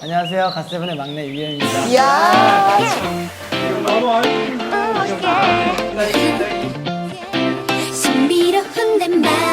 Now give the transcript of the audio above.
안녕하세요. 갓세븐의 막내 유현입니다. 이야. 신비로운 내 맘.